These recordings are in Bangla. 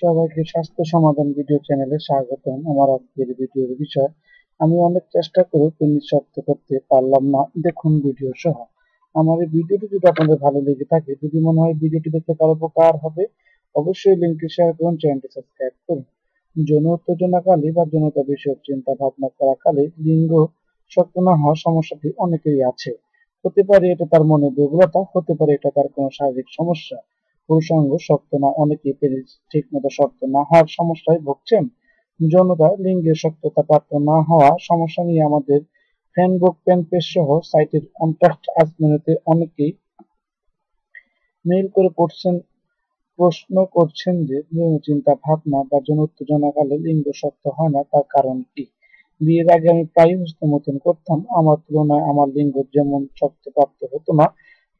সবাইকে স্বাস্থ্য সমাধান ভিডিও চ্যানেলে স্বাগতম। আমার আজকের ভিডিওর বিষয়, আমি অনেক চেষ্টা করেও পেনিস শক্ত করতে পারলাম না। দেখুন ভিডিও সহ। আমার এই ভিডিওটি যদি আপনাদের ভালো লেগে থাকে, যদি মনে হয় ভিডিওটি দেখতে কারও উপকার হবে, অবশ্যই লিঙ্কটি শেয়ার করুন, চ্যানেলটি সাবস্ক্রাইব করুন। যৌন উত্তেজনাকালে বা যৌনতা বিষয়ক চিন্তা ভাবনা করাকালে লিঙ্গ শক্ত না হওয়ার সমস্যাটি অনেকেরই আছে। হতে পারে এটা তার মনে দুর্বলতা, হতে পারে এটা তার কোনো শারীরিক সমস্যা। পুরুষাঙ্গ শক্ত না অনেকে পেরিস ঠিক মতো শক্ত না হওয়ার সমস্যায় ভুগছেন। যৌনতা লিঙ্গের শক্ততা প্রাপ্ত না হওয়া সমস্যা নিয়ে আমাদের ফ্যানবুক পেন পেজ সহ সাইটের কন্ট্যাক্ট আজ অনেকেই মেইল করে পড়ছেন, প্রশ্ন করছেন যে যৌন চিন্তা ভাবনা বা যৌন উত্তেজনাকালে লিঙ্গ শক্ত হয় না, তার কারণ কি? বিয়ের আগে আমি প্রায় হস্তমৈথুন করতাম, আমার তুলনায় আমার লিঙ্গ যেমন শক্ত প্রাপ্ত হতো না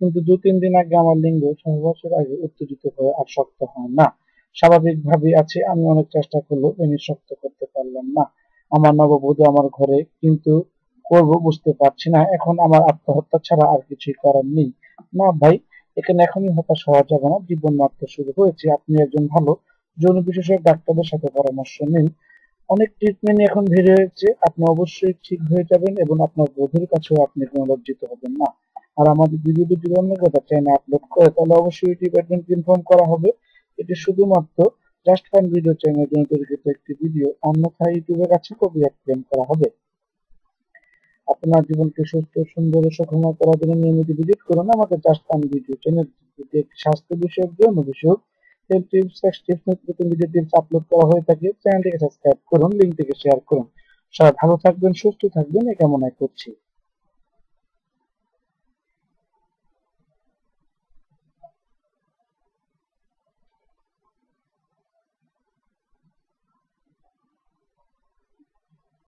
কিন্তু দু তিন দিন আগে আমার লিঙ্গ সহবাসের আগে উত্তেজিত হয়ে আর শক্ত হয় না। স্বাভাবিকভাবে আছে, আমি অনেক চেষ্টা করলেও পেনিস শক্ত করতে পারলাম না। আমার নববধূ আমার ঘরে, কিন্তু করব বুঝতে পারছি না। এখন আমার আত্মহত্যা ছাড়া আর কিছুই করার নেই। না ভাই, এখানে এখনই হতাশ হওয়া যাবে না জীবন মাত্র শুরু হয়েছে। আপনি একজন ভালো যৌন বিশেষজ্ঞ, ডাক্তারদের সাথে পরামর্শ নিন। অনেক ট্রিটমেন্ট এখন বের হয়েছে। আপনি অবশ্যই ঠিক হয়ে যাবেন এবং আপনার বধুর কাছেও আপনি কোনো লজ্জিত হবেন না। আর আমাদের যদি অন্য কথা চ্যানেলে আপলোড করে, তাহলে অবশ্যই ডিপার্টমেন্ট ইনফর্ম করা হবে। এটি শুধুমাত্র জাস্ট ফান ভিডিও চ্যানেলের জন্য তৈরিকৃত একটি ভিডিও অন্যথায় ইউটিউবের কাছে কপিরাইট ক্লেম করা হবে। আপনার জীবনকে সুস্থ, সুন্দর ও সুখময় করার জন্য নিয়মিত ভিজিট করুন আমাদের জাস্ট ফান ভিডিও চ্যানেল একটি স্বাস্থ্য বিষয়ক, যৌন বিষয়ক। হেলথ টিপস সেক্স টিপস নতুন ভিডিও টিপস আপলোড করা হয়ে থাকে চ্যানেলটিকে সাবস্ক্রাইব করুন লিঙ্কটিকে শেয়ার করুন। সবাই ভালো থাকবেন, সুস্থ থাকবেন, এই কামনায় করছি।